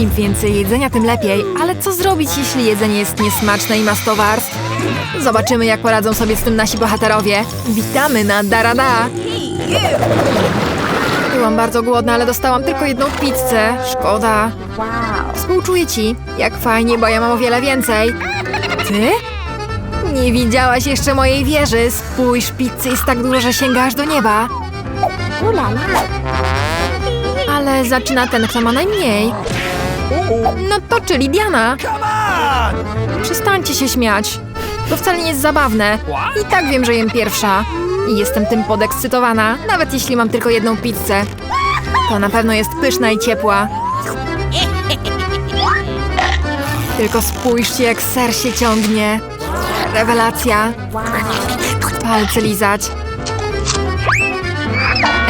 Im więcej jedzenia, tym lepiej. Ale co zrobić, jeśli jedzenie jest niesmaczne i ma 100 warstw? Zobaczymy, jak poradzą sobie z tym nasi bohaterowie. Witamy na Darada! Byłam bardzo głodna, ale dostałam tylko jedną pizzę. Szkoda. Współczuję ci. Jak fajnie, bo ja mam o wiele więcej. Ty? Nie widziałaś jeszcze mojej wieży. Spójrz, pizzy jest tak dużo, że sięga aż do nieba. Ale zaczyna ten, kto ma najmniej. No to czyli Diana. Przestańcie się śmiać. To wcale nie jest zabawne. I tak wiem, że jem pierwsza. I jestem tym podekscytowana, nawet jeśli mam tylko jedną pizzę. To na pewno jest pyszna i ciepła. Tylko spójrzcie, jak ser się ciągnie. Rewelacja. Palce lizać.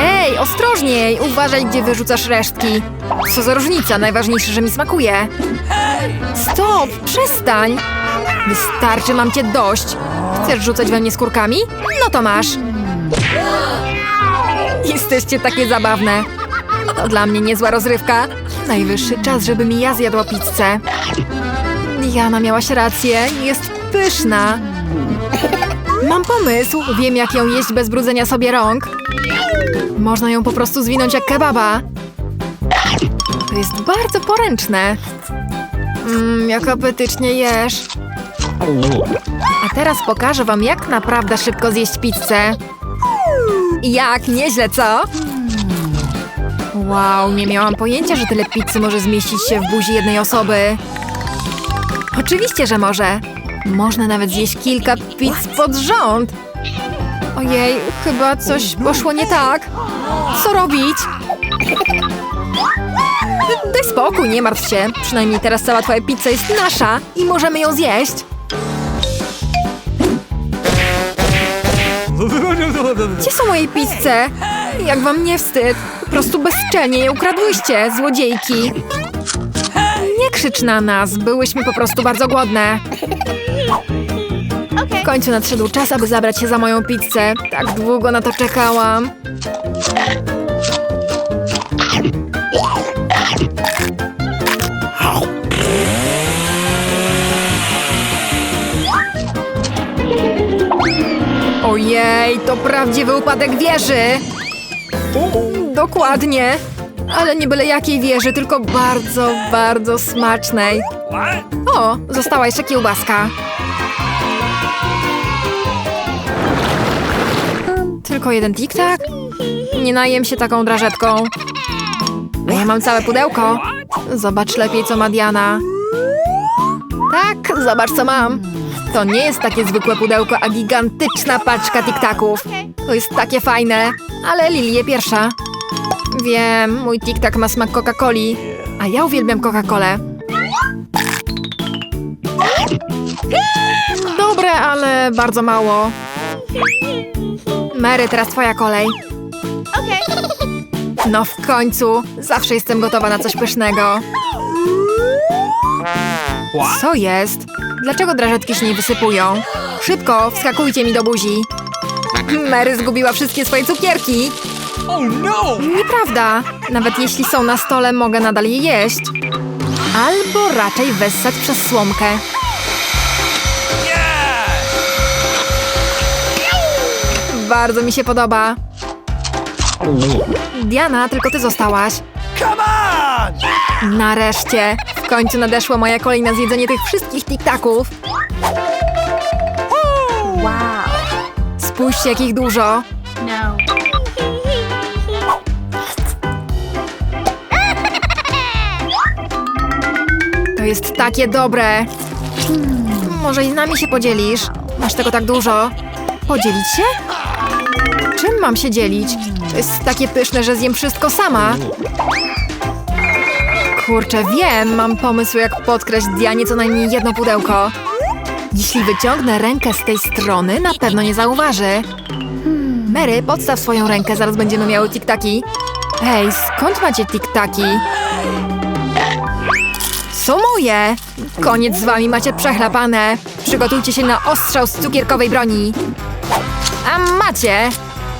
Ej, ostrożniej! Uważaj, gdzie wyrzucasz resztki. Co za różnica, najważniejsze, że mi smakuje. Stop, przestań! Wystarczy, mam cię dość. Chcesz rzucać we mnie skórkami? No to masz. Jesteście takie zabawne. To dla mnie niezła rozrywka. Najwyższy czas, żebym ja zjadła pizzę. Diana, miałaś rację. Jest pyszna. Mam pomysł. Wiem, jak ją jeść bez brudzenia sobie rąk. Można ją po prostu zwinąć jak kebaba. To jest bardzo poręczne. Mmm, jak apetycznie jesz. A teraz pokażę wam, jak naprawdę szybko zjeść pizzę. Jak, nieźle, co? Wow, nie miałam pojęcia, że tyle pizzy może zmieścić się w buzi jednej osoby. Oczywiście, że może. Można nawet zjeść kilka pizz pod rząd. Ojej, chyba coś poszło nie tak. Co robić? Daj spokój, nie martw się. Przynajmniej teraz cała twoja pizza jest nasza i możemy ją zjeść. Gdzie są moje pizze? Jak wam nie wstyd? Po prostu bezczelnie je ukradłyście, złodziejki. Nie krzycz na nas, byłyśmy po prostu bardzo głodne. W końcu nadszedł czas, aby zabrać się za moją pizzę. Tak długo na to czekałam. Ojej, to prawdziwy upadek wieży! Dokładnie. Ale nie byle jakiej wieży, tylko bardzo, bardzo smacznej. O, została jeszcze kiełbaska. Tylko jeden tik-tak? Nie najem się taką drażetką. Ja mam całe pudełko. Zobacz lepiej, co ma Diana. Tak, zobacz, co mam. To nie jest takie zwykłe pudełko, a gigantyczna paczka tiktaków. To jest takie fajne, ale Lilię pierwsza. Wiem, mój tiktak ma smak Coca-Coli, a ja uwielbiam Coca-Colę. Dobre, ale bardzo mało. Mary, teraz twoja kolej. No w końcu, zawsze jestem gotowa na coś pysznego. Co jest? Dlaczego drażetki się nie wysypują? Szybko, wskakujcie mi do buzi. Mary zgubiła wszystkie swoje cukierki. Oh no! Nieprawda. Nawet jeśli są na stole, mogę nadal je jeść. Albo raczej wessać przez słomkę. Bardzo mi się podoba. Diana, tylko ty zostałaś. Come on! Nareszcie! W końcu nadeszła moja kolej na zjedzenie tych wszystkich tiktaków. Wow. Spójrzcie, jakich dużo. No. To jest takie dobre. Może i z nami się podzielisz? Masz tego tak dużo. Podzielić się? Czym mam się dzielić? To jest takie pyszne, że zjem wszystko sama. Kurczę, wiem, mam pomysł, jak podkraść Dianie co najmniej jedno pudełko. Jeśli wyciągnę rękę z tej strony, na pewno nie zauważy. Mary, podstaw swoją rękę, zaraz będziemy miały tiktaki. Hej, skąd macie tiktaki? Są moje! Koniec z wami, macie przechlapane. Przygotujcie się na ostrzał z cukierkowej broni. A macie!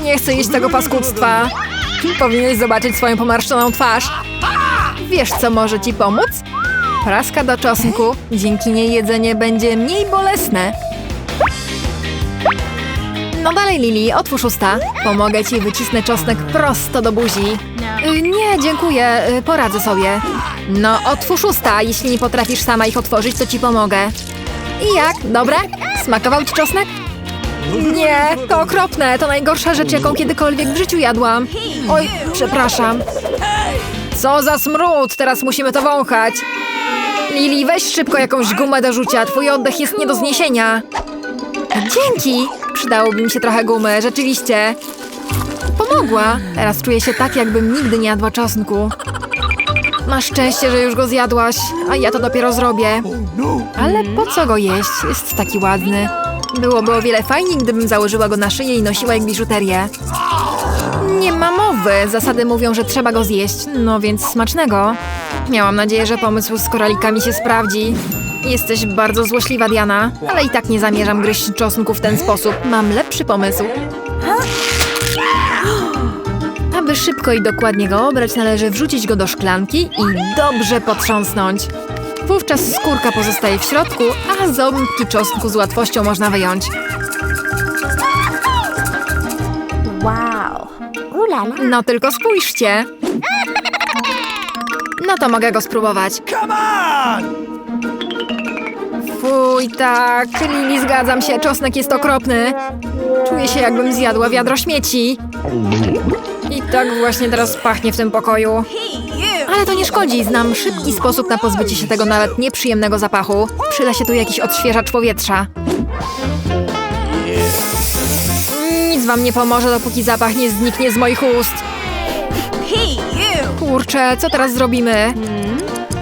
nie chcę jeść tego paskudztwa. Powinieneś zobaczyć swoją pomarszczoną twarz. Wiesz, co może ci pomóc? Praska do czosnku. Dzięki niej jedzenie będzie mniej bolesne. No dalej, Lili, otwórz usta. Pomogę ci, wycisnę czosnek prosto do buzi. Y, nie, dziękuję, y, poradzę sobie. No, otwórz usta. Jeśli nie potrafisz sama ich otworzyć, to ci pomogę. I jak? Dobre? Smakował ci czosnek? Nie, to okropne. To najgorsza rzecz, jaką kiedykolwiek w życiu jadłam. Oj, przepraszam. Co za smród! Teraz musimy to wąchać. Lili, weź szybko jakąś gumę do rzucia. Twój oddech jest nie do zniesienia. Dzięki! Przydałoby mi się trochę gumy, rzeczywiście. Pomogła. Teraz czuję się tak, jakbym nigdy nie jadła czosnku. Masz szczęście, że już go zjadłaś, a ja to dopiero zrobię. Ale po co go jeść? Jest taki ładny. Byłoby o wiele fajniej, gdybym założyła go na szyję i nosiła jak biżuterię. Nie ma mowy. Zasady mówią, że trzeba go zjeść. No więc smacznego. Miałam nadzieję, że pomysł z koralikami się sprawdzi. Jesteś bardzo złośliwa, Diana, ale i tak nie zamierzam gryźć czosnku w ten sposób. Mam lepszy pomysł. Aby szybko i dokładnie go obrać, należy wrzucić go do szklanki i dobrze potrząsnąć. Wówczas skórka pozostaje w środku, a ząbki czosnku z łatwością można wyjąć. Wow. Ooh la la. No tylko spójrzcie. No to mogę go spróbować. Come on! Fuj, tak, Lili, zgadzam się, czosnek jest okropny. Czuję się, jakbym zjadła wiadro śmieci. I tak właśnie teraz pachnie w tym pokoju. Ale to nie szkodzi, znam szybki sposób na pozbycie się tego nawet nieprzyjemnego zapachu. Przyda się tu jakiś odświeżacz powietrza. Nic wam nie pomoże, dopóki zapach nie zniknie z moich ust. Kurczę, co teraz zrobimy?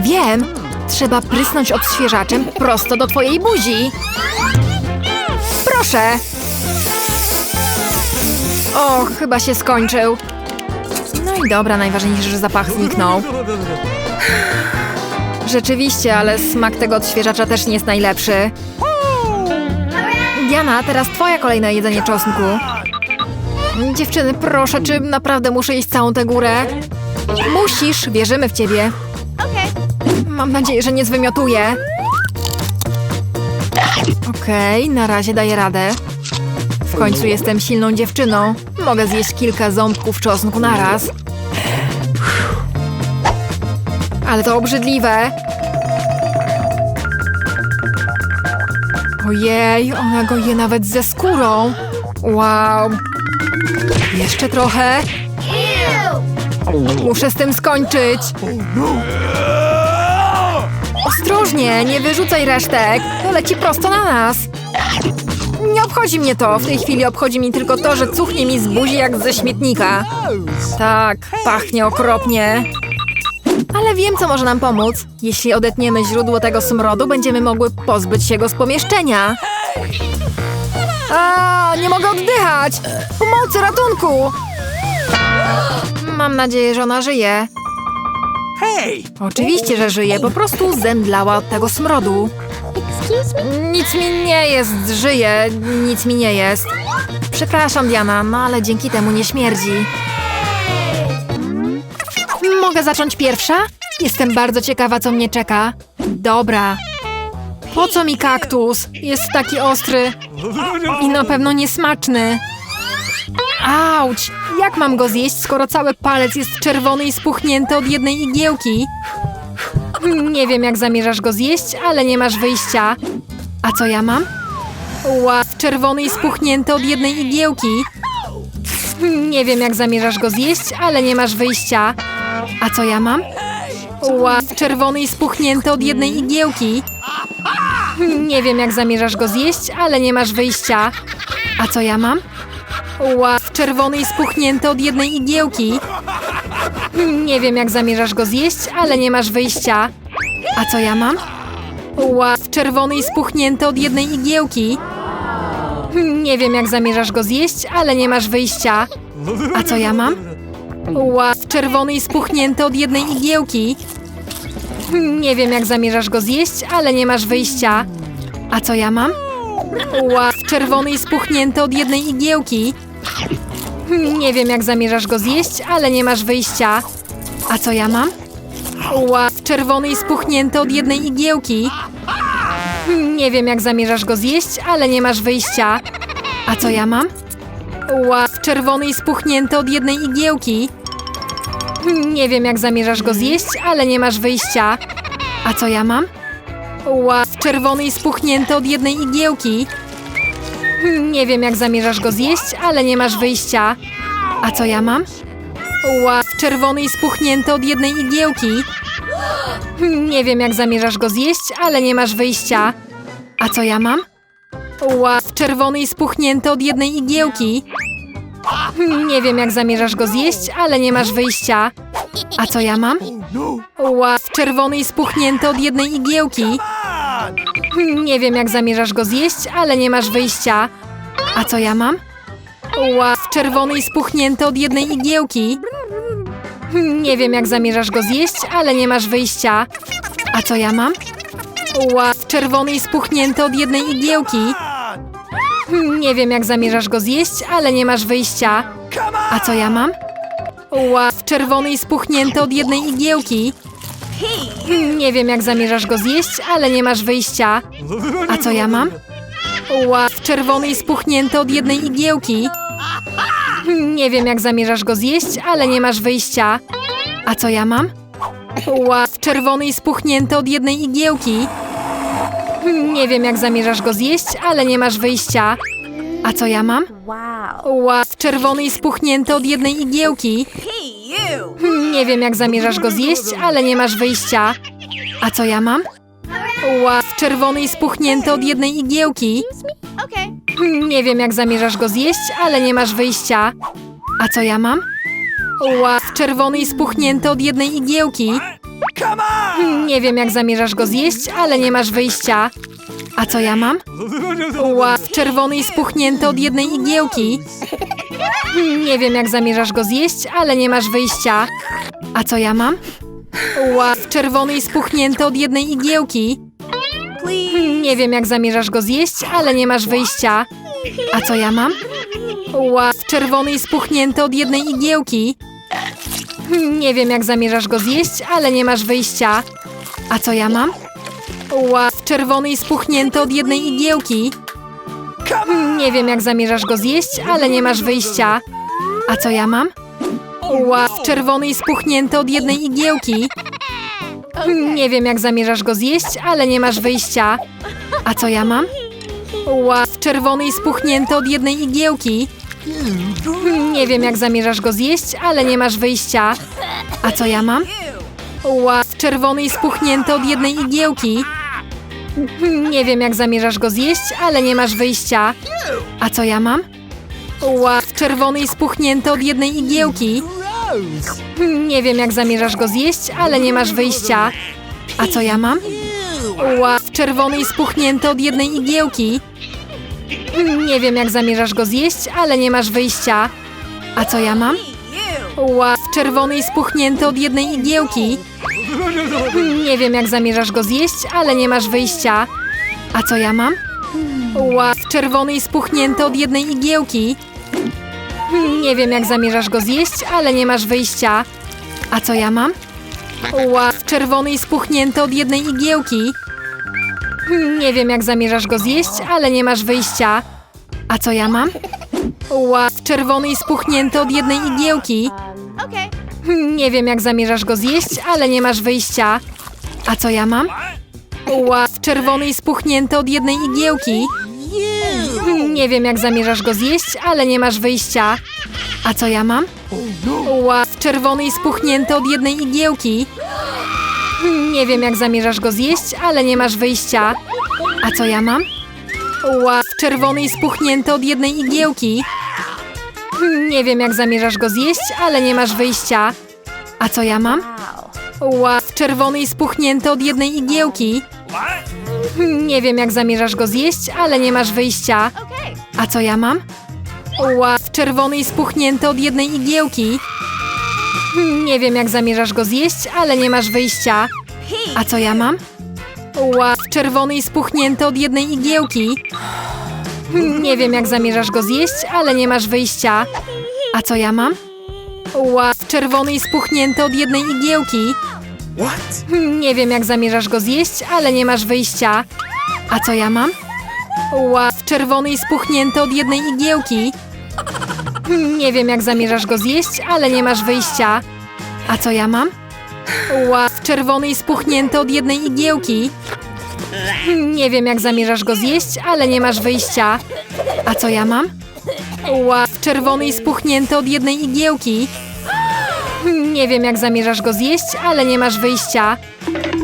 Wiem! Trzeba prysnąć odświeżaczem prosto do twojej buzi. Proszę! O, chyba się skończył. No i dobra, najważniejsze, że zapach zniknął. Rzeczywiście, ale smak tego odświeżacza też nie jest najlepszy. Diana, teraz twoja kolejne jedzenie czosnku. Dziewczyny, proszę, czy naprawdę muszę jeść całą tę górę? Musisz, wierzymy w ciebie. Mam nadzieję, że nie zwymiotuję. Okej, na razie daję radę. Końcu jestem silną dziewczyną. Mogę zjeść kilka ząbków czosnku naraz. Ale to obrzydliwe. Ojej, ona go je nawet ze skórą. Wow. Jeszcze trochę. Muszę z tym skończyć. Ostrożnie, nie wyrzucaj resztek. To leci prosto na nas. Nie obchodzi mnie to. W tej chwili obchodzi mnie tylko to, że cuchnie mi z buzi jak ze śmietnika. Tak, pachnie okropnie. Ale wiem, co może nam pomóc. Jeśli odetniemy źródło tego smrodu, będziemy mogły pozbyć się go z pomieszczenia. A, nie mogę oddychać! Pomocy, ratunku! Mam nadzieję, że ona żyje. Hey! Oczywiście, że żyje, po prostu zemdlała od tego smrodu. Nic mi nie jest, żyje, nic mi nie jest. Przepraszam, Diana, no ale dzięki temu nie śmierdzi. Mogę zacząć pierwsza? Jestem bardzo ciekawa, co mnie czeka. Dobra. Po co mi kaktus? Jest taki ostry i na pewno niesmaczny. Auć! Jak mam go zjeść, skoro cały palec jest czerwony i spuchnięty od jednej igiełki? Nie wiem, jak zamierzasz go zjeść, ale nie masz wyjścia. A co ja mam? Ła, czerwony i spuchnięty od jednej igiełki. Nie wiem, jak zamierzasz go zjeść, ale nie masz wyjścia. A co ja mam? Ła, czerwony i spuchnięty od jednej igiełki. Nie wiem, jak zamierzasz go zjeść, ale nie masz wyjścia. A co ja mam? Ła, czerwony i spuchnięty od jednej igiełki. Nie wiem, jak zamierzasz go zjeść, ale nie masz wyjścia. A co ja mam? Ła, czerwony i spuchnięty od jednej igiełki. Nie wiem, jak zamierzasz go zjeść, ale nie masz wyjścia. A co ja mam? Ła, czerwony i spuchnięty od jednej igiełki. Nie wiem, jak zamierzasz go zjeść, ale nie masz wyjścia. A co ja mam? Ła, czerwony i spuchnięty od jednej igiełki. Nie wiem, jak zamierzasz go zjeść, ale nie masz wyjścia. A co ja mam? Ła, czerwony i spuchnięty od jednej igiełki. Nie wiem, jak zamierzasz go zjeść, ale nie masz wyjścia. A co ja mam? Ła, czerwony i spuchnięty od jednej igiełki. Nie wiem, jak zamierzasz go zjeść, ale nie masz wyjścia. A co ja mam? Ła, czerwony i spuchnięty od jednej igiełki. Nie wiem, jak zamierzasz go zjeść, ale nie masz wyjścia. A co ja mam? Ła, czerwony i spuchnięty od jednej igiełki. Nie wiem, jak zamierzasz go zjeść, ale nie masz wyjścia. A co ja mam? Ła, czerwony i spuchnięty od jednej igiełki. Nie wiem, jak zamierzasz go zjeść, ale nie masz wyjścia. A co ja mam? Ła, czerwony i spuchnięty od jednej igiełki. Nie wiem, jak zamierzasz go zjeść, ale nie masz wyjścia. A co ja mam? Ła, czerwony i spuchnięty od jednej igiełki. Nie wiem, jak zamierzasz go zjeść, ale nie masz wyjścia. A co ja mam? Ła, czerwony i spuchnięty od jednej igiełki. Nie wiem, jak zamierzasz go zjeść, ale nie masz wyjścia. A co ja mam? Ła, czerwony i spuchnięty od jednej igiełki. Nie wiem, jak zamierzasz go zjeść, ale nie masz wyjścia. A co ja mam? Ła, czerwony i spuchnięty od jednej igiełki. Nie wiem, jak zamierzasz go zjeść, ale nie masz wyjścia. A co ja mam? Ła, czerwony i spuchnięty od jednej igiełki. Nie wiem, jak zamierzasz go zjeść, ale nie masz wyjścia. A co ja mam? Wow. Ła, czerwony i spuchnięty od jednej igiełki. Nie wiem, jak zamierzasz go zjeść, ale nie masz wyjścia. A co ja mam? Ła, czerwony i spuchnięty od jednej igiełki. Nie wiem, jak zamierzasz go zjeść, ale nie masz wyjścia. A co ja mam? Ła, czerwony i spuchnięty od jednej igiełki. Nie wiem, jak zamierzasz go zjeść, ale nie masz wyjścia. A co ja mam? Ła, czerwony i spuchnięty od jednej igiełki. Nie wiem, jak zamierzasz go zjeść, ale nie masz wyjścia. A co ja mam? Ła, czerwony i spuchnięty od jednej igiełki. Nie wiem, jak zamierzasz go zjeść, ale nie masz wyjścia. A co ja mam? Ła, czerwony i spuchnięty od jednej igiełki. Nie wiem, jak zamierzasz go zjeść, ale nie masz wyjścia. A co ja mam? Ła, czerwony i spuchnięty od jednej igiełki. Nie wiem, jak zamierzasz go zjeść, ale nie masz wyjścia. A co ja mam? Ła, czerwony i spuchnięty od jednej igiełki. Nie wiem, jak zamierzasz go zjeść, ale nie masz wyjścia. A co ja mam? Ła, czerwony i spuchnięty od jednej igiełki. Nie wiem, jak zamierzasz go zjeść, ale nie masz wyjścia. A co ja mam? Ła, czerwony i spuchnięty od jednej igiełki. Nie wiem, jak zamierzasz go zjeść, ale nie masz wyjścia. A co ja mam? Ła, czerwony i spuchnięty od jednej igiełki. Nie wiem, jak zamierzasz go zjeść, ale nie masz wyjścia. A co ja mam? Ła, czerwony i spuchnięty od jednej igiełki. Nie wiem, jak zamierzasz go zjeść, ale nie masz wyjścia. A co ja mam? Ła, czerwony i spuchnięty od jednej igiełki. Nie wiem, jak zamierzasz go zjeść, ale nie masz wyjścia. A co ja mam? Ła, czerwony i spuchnięty od jednej igiełki. Nie wiem, jak zamierzasz go zjeść, ale nie masz wyjścia. A co ja mam? Ła, czerwony i spuchnięty od jednej igiełki. Nie wiem, jak zamierzasz go zjeść, ale nie masz wyjścia. A co ja mam? Ław czerwony i spuchnięty od jednej igiełki. Nie wiem, jak zamierzasz go zjeść, ale nie masz wyjścia. A co ja mam? Ław czerwony i spuchnięty od jednej igiełki. Nie wiem, jak zamierzasz go zjeść, ale nie masz wyjścia. A co ja mam? Ław czerwony i spuchnięty od jednej igiełki. Nie wiem, jak zamierzasz go zjeść, ale nie masz wyjścia. A co ja mam? Ław czerwony i spuchnięty od jednej igiełki. Nie wiem, jak zamierzasz go zjeść, ale nie masz wyjścia. A co ja mam? Ław czerwony i spuchnięty od jednej igiełki. Nie wiem, jak zamierzasz go zjeść, ale nie masz wyjścia. A co ja mam? Ław czerwony i spuchnięty od jednej igiełki. Nie wiem, jak zamierzasz go zjeść, ale nie masz wyjścia. A co ja mam? Ław czerwony i spuchnięty od jednej igiełki. Nie wiem, jak zamierzasz go zjeść, ale nie masz wyjścia. A co ja mam? Ław czerwony i spuchnięty od jednej igiełki. What? Nie wiem, jak zamierzasz go zjeść, ale nie masz wyjścia. A co ja mam? Ław czerwony i spuchnięty od jednej igiełki. Nie wiem, jak zamierzasz go zjeść, ale nie masz wyjścia. A co ja mam? Ław czerwony i spuchnięty od jednej igiełki. Nie wiem, jak zamierzasz go zjeść, ale nie masz wyjścia. A co ja mam? Ław czerwony i spuchnięty od jednej igiełki. Nie wiem, jak zamierzasz go zjeść, ale nie masz wyjścia.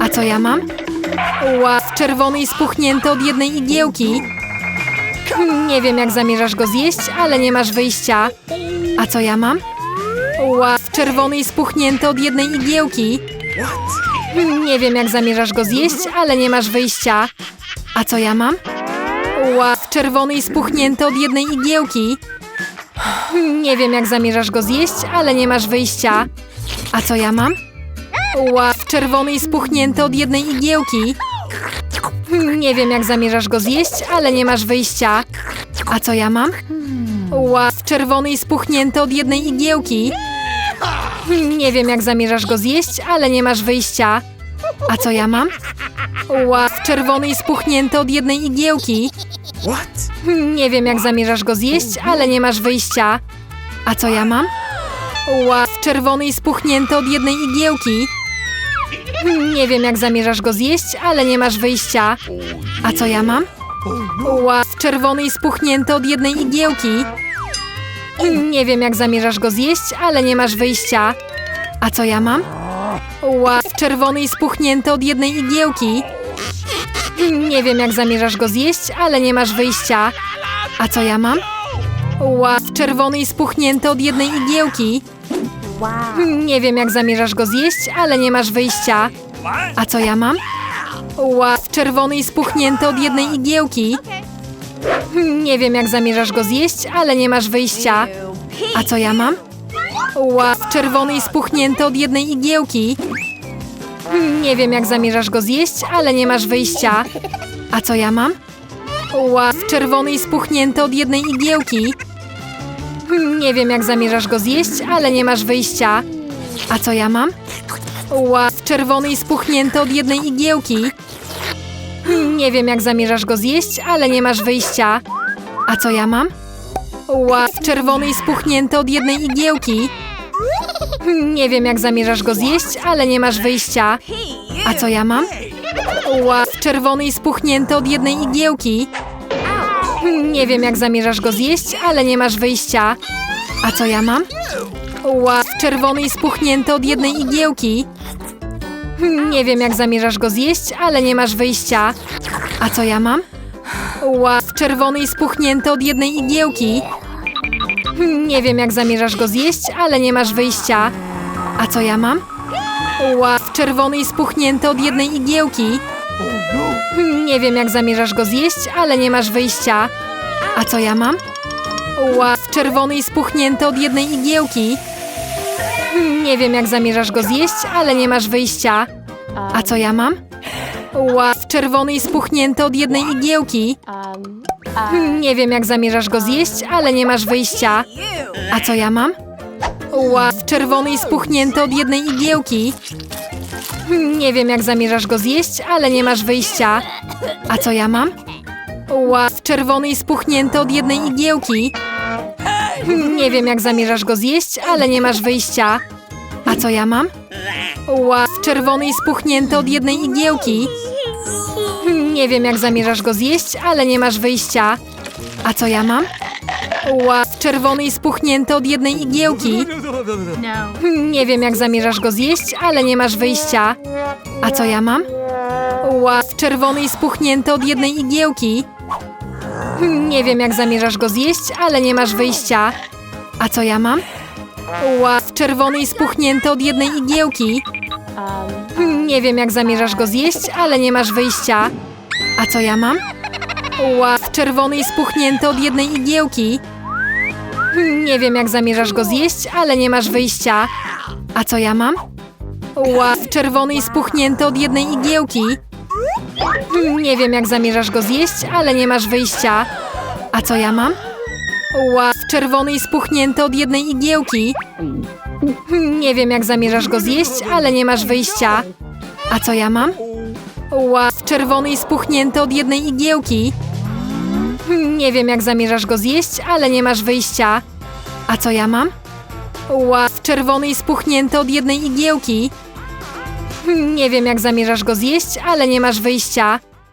A co ja mam? Ław czerwony i spuchnięty od jednej igiełki. Nie wiem, jak zamierzasz go zjeść, ale nie masz wyjścia. A co ja mam? Ław czerwony i spuchnięty od jednej igiełki. Nie wiem, jak zamierzasz go zjeść, ale nie masz wyjścia. A co ja mam? Ław czerwony i spuchnięty od jednej igiełki. Nie wiem, jak zamierzasz go zjeść, ale nie masz wyjścia. A co ja mam? Ław czerwony i spuchnięty od jednej igiełki. Nie wiem, jak zamierzasz go zjeść, ale nie masz wyjścia. A co ja mam? Ław czerwony i spuchnięty od jednej igiełki. Nie wiem, jak zamierzasz go zjeść, ale nie masz wyjścia. A co ja mam? Ław czerwony i spuchnięty od jednej igiełki. What? Nie wiem, jak zamierzasz go zjeść, ale nie masz wyjścia. A co ja mam? Ław czerwony i spuchnięty od jednej igiełki. Nie wiem, jak zamierzasz go zjeść, ale nie masz wyjścia. A co ja mam? Ław czerwony i spuchnięty od jednej igiełki. Nie wiem, jak zamierzasz go zjeść, ale nie masz wyjścia. A co ja mam? Ław czerwony i spuchnięty od jednej igiełki. Nie wiem, jak zamierzasz go zjeść, ale nie masz wyjścia. A co ja mam? Ław czerwony i spuchnięty od jednej igiełki. Nie wiem, jak zamierzasz go zjeść, ale nie masz wyjścia. A co ja mam? Ław czerwony i spuchnięty od jednej igiełki. Nie wiem, jak zamierzasz go zjeść, ale nie masz wyjścia. A co ja mam? Ław czerwony i spuchnięty od jednej igiełki. Nie wiem, jak zamierzasz go zjeść, ale nie masz wyjścia. A co ja mam? Ław czerwony i spuchnięty od jednej igiełki. Nie wiem, jak zamierzasz go zjeść, ale nie masz wyjścia. A co ja mam? Ław czerwony i spuchnięty od jednej igiełki. Nie wiem, jak zamierzasz go zjeść, ale nie masz wyjścia. A co ja mam? Ław czerwony i spuchnięty od jednej igiełki. Nie wiem, jak zamierzasz go zjeść, ale nie masz wyjścia. A co ja mam? Ław czerwony i spuchnięty od jednej igiełki. Nie wiem, jak zamierzasz go zjeść, ale nie masz wyjścia. A co ja mam? Ław czerwony i spuchnięty od jednej igiełki. Nie wiem, jak zamierzasz go zjeść, ale nie masz wyjścia. A co ja mam? Ław czerwony i spuchnięty od jednej igiełki. Nie wiem, jak zamierzasz go zjeść, ale nie masz wyjścia. A co ja mam? Ław czerwony i spuchnięty od jednej igiełki. Nie wiem, jak zamierzasz go zjeść, ale nie masz wyjścia. A co ja mam? Ław czerwony i spuchnięty od jednej igiełki. Nie wiem, jak zamierzasz go zjeść, ale nie masz wyjścia. A co ja mam? Ław czerwony i spuchnięty od jednej igiełki. Nie wiem, jak zamierzasz go zjeść, ale nie masz wyjścia. A co ja mam? Ław czerwony i spuchnięty od jednej igiełki. Nie wiem, jak zamierzasz go zjeść, ale nie masz wyjścia. A co ja mam? Ław czerwony i spuchnięty od jednej igiełki. Nie wiem, jak zamierzasz go zjeść, ale nie masz wyjścia. A co ja mam? Ła, czerwony i spuchnięty od jednej igiełki. Nie wiem, jak zamierzasz go zjeść, ale nie masz wyjścia. A co ja mam? Ła, czerwony i spuchnięty od jednej igiełki. Nie wiem, jak zamierzasz go zjeść, ale nie masz wyjścia. A co ja mam? Ła, czerwony i spuchnięty od jednej igiełki. Nie wiem, jak zamierzasz go zjeść, ale nie masz wyjścia. A co ja mam? Ła, czerwony i spuchnięty od jednej igiełki. Nie wiem, jak zamierzasz go zjeść, ale nie masz wyjścia. A co ja mam? Ła, czerwony i spuchnięty od jednej igiełki. Nie wiem, jak zamierzasz go zjeść, ale nie masz wyjścia. A co ja mam? Ła, czerwony i spuchnięty od jednej igiełki. Nie wiem, jak zamierzasz go zjeść, ale nie masz wyjścia. A co ja mam? Ła, czerwony i spuchnięty od jednej igiełki. Nie wiem, jak zamierzasz go zjeść, ale nie masz wyjścia. A co ja mam? Ła, czerwony i spuchnięty od jednej igiełki. Nie wiem, jak zamierzasz go zjeść, ale nie masz wyjścia. A co ja mam? Ła, czerwony i spuchnięty od jednej igiełki. Nie wiem, jak zamierzasz go zjeść, ale nie masz wyjścia.